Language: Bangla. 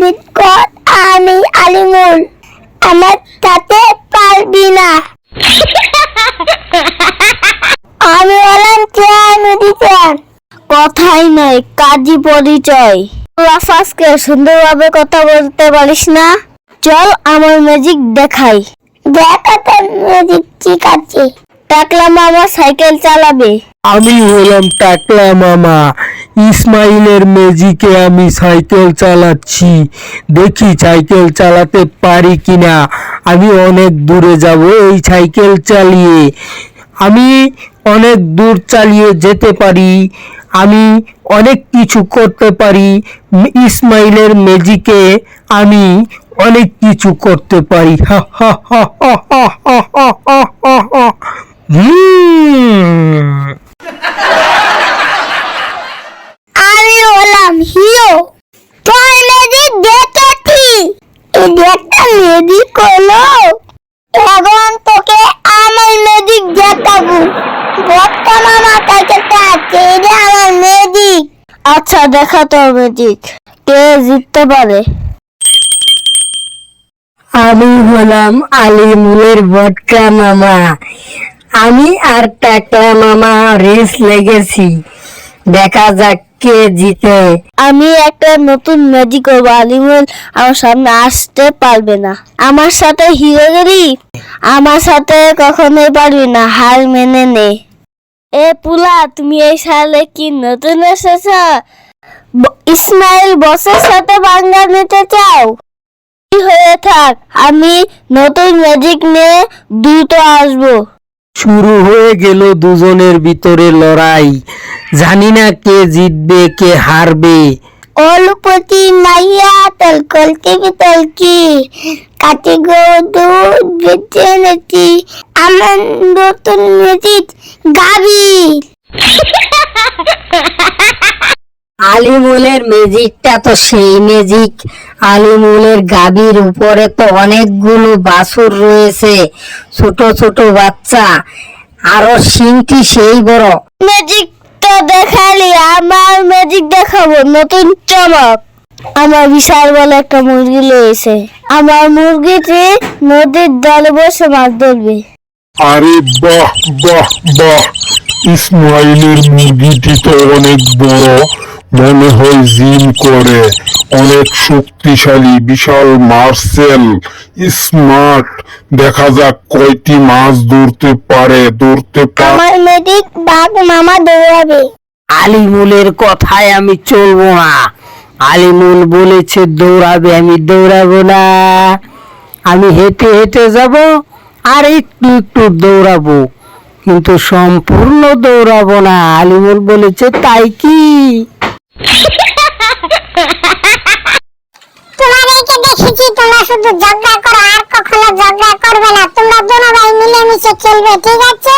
জিত কর আমি আলিমুল। আমার সাথে পারবি না। আমি হলাম চেয়ার, নদী চেয়ার। কথাই নয় কাজী পরিচয়। লাফাসকে সুন্দরভাবে কথা বলতে পারিস না। চল আমার ম্যাজিক দেখাই। দেখাতে ম্যাজিক ঠিক আছে টাকলা মামা সাইকেল চালাবে। আমি হলাম টাকলা মামা। ইসমাইলের ম্যাজিকে আমি সাইকেল চালাচ্ছি। দেখি সাইকেল চালাতে পারি কিনা। আমি অনেক দূরে যাব এই সাইকেল চালিয়ে। আমি অনেক দূর চালিয়ে যেতে পারি। আমি অনেক কিছু করতে পারি। ইসমাইলের ম্যাজিকে আমি অনেক কিছু করতে পারি। হা হা হা হা হা হা হা হা হা হা হুম হলাম হিরো ম্যাজিক দেখেছি এই একটা ম্যাজিক হলো। এখন তোকে আমার ম্যাজিক দেখাবো। বর্তমান আমার কাছে আছে এটা আমার ম্যাজিক আচ্ছা দেখা তোর ম্যাজিক কে জিততে পারে? আমি হলাম আলিমুলের বটকা মামা। আমি আর টাকলা মামা রেস লেগেছি। দেখা যাক কে জিতে? আমি একটা নতুন ম্যাজিক করব আলিমুল আমার সামনে আসতে পারবে না। আমার সাথে হিরোগিরি আমার সাথে কখনোই পারবি না হার মেনে নে। এ পুলা, তুমি এই সালে কি নতুন এসেছ? ইসমাইল বসের সাথে বাংলা নিতে চাও? কি হয়ে থাক, আমি নতুন ম্যাজিক নিয়ে দ্রুত আসব। শুরু হয়ে গেল দুজনের ভিতরে লড়াই। জানি না কে জিতবে, কে হারবে। অলপতি মাইয়া কে বিতলকি কাটি গো দুধ বেঁচে এনেছি আমার নতুন ম্যাজিক গাবি আলিমুলের ম্যাজিকটা তো সেই ম্যাজিক। আলিমুলের গাবির উপরে তো অনেকগুলো বাছুর রয়েছে ছোট ছোট বাচ্চা। আরও সিংটি সেই বড়। ম্যাজিক তো দেখালি আমার ম্যাজিক দেখাবো নতুন চমক। আমার বিশাল বড় একটা মুরগি লয়েছে আমার মুরগিটি নদীর দলে বসে মাছ ধরবে। আরে বাহ বাহ বাহ। ইসমাইলের মুরগিটি তো অনেক বড়। মনে হয় জিম করে অনেক শক্তিশালী বিশাল মার্সেল স্মার্ট দেখা যাক কয়টি মাছ ধরতে পারে ধরতে পারে আমার বাঘ মামা দৌড়াবে। আলিমুলের কথায় আমি চলবো না। আলিমুল বলেছে দৌড়াবে আমি দৌড়াবো না। আমি হেঁটে হেঁটে যাব আর একটু একটু দৌড়াবো। কিন্তু সম্পূর্ণ দৌড়াবো না। আলিমুল বলেছে তাই কি? তোমাদেরকে দেখেছি, তোমরা শুধু ঝগড়া করো, আর কখনো ঝগড়া করবে না। তোমরা দুনো ভাই মিলেমিশে খেলবে ঠিক আছে?